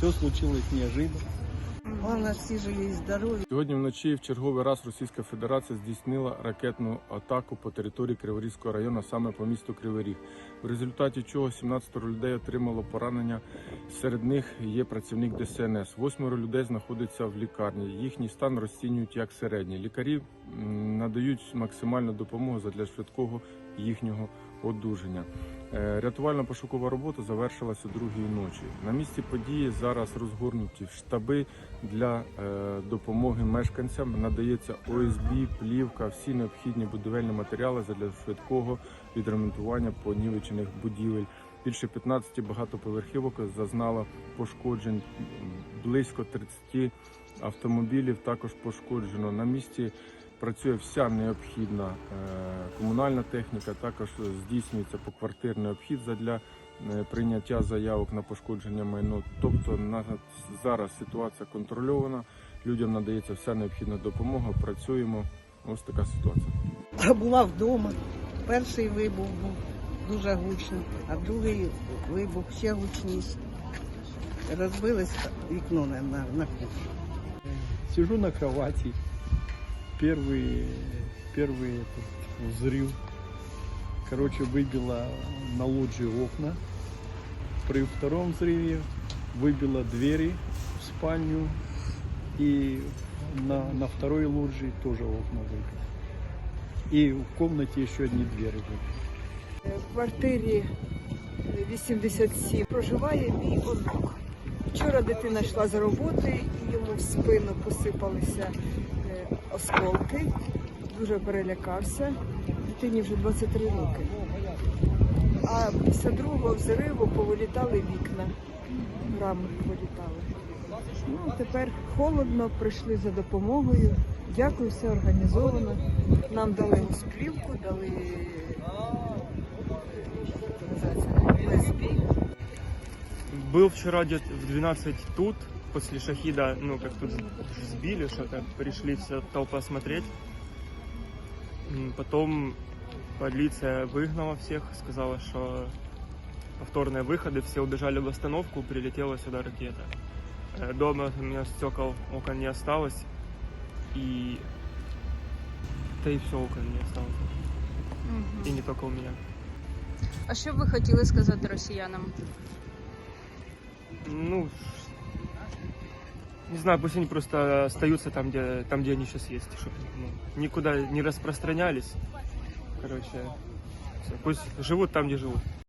Все случилось неожиданно. Главное, всі живі і здорові. Сьогодні вночі в черговий раз Російська Федерація здійснила ракетну атаку по території Криворізького району, саме по місту Кривий Ріг, в результаті чого 17 людей отримало поранення. Серед них є працівник ДСНС. Восьмеро людей знаходяться в лікарні. Їхній стан розцінюють як середній. Лікарі надають максимальну допомогу задля швидкого їхнього одужання. Е, Рятувально-пошукова робота завершилася другій ночі. На місці події зараз розгорнуті штаби для е, допомоги мешканцям. Надається ОСБ, плівка, всі необхідні будівельні матеріали для швидкого відремонтування понівечених будівель. Більше 15 багатоповерхівок зазнало пошкоджень. Близько 30 автомобілів також пошкоджено. На місці працює вся необхідна е, комунальна техніка. Також здійснюється поквартирний обхід для прийняття заявок на пошкодження майно. Тобто на зараз ситуація контрольована. Людям надається вся необхідна допомога. Працюємо. Ось така ситуація. Була вдома. Перший вибух був дуже гучний, а другий вибух ще гучніший. Розбилось вікно на, на, на кухні. Сижу на кровати. Первый, первый этот взрыв. Короче, выбило на лоджии окна. При втором взрыве выбило двери в спальню. И на, на второй лоджии тоже окна выбило. И в комнате еще одни двери выбили. в квартирі 87 проживає мій онук. Вчора дитина йшла з роботи і йому в спину посипалися е, осколки. Дуже перелякався. Дитині вже 23 роки. А після другого взриву повилітали вікна. Рами повилітали. Ну, тепер холодно, прийшли за допомогою. Дякую, все організовано. Нам дали госплівку, дали USB. Был вчера где-то в 12 тут, после шахида, ну, как тут сбили что-то, пришли вся толпа смотреть. Потом полиция выгнала всех, сказала, что повторные выходы, все убежали в остановку, прилетела сюда ракета. Э, Дома у меня стекол окон не осталось, и... Да и все, окон не осталось. И не только у меня. А що б ви хотіли сказати росіянам? Ну, не знаю, пусть они просто остаются там, где, там, где они сейчас есть, чтобы ну, никуда не распространялись. Короче, все, пусть живут там, где живут.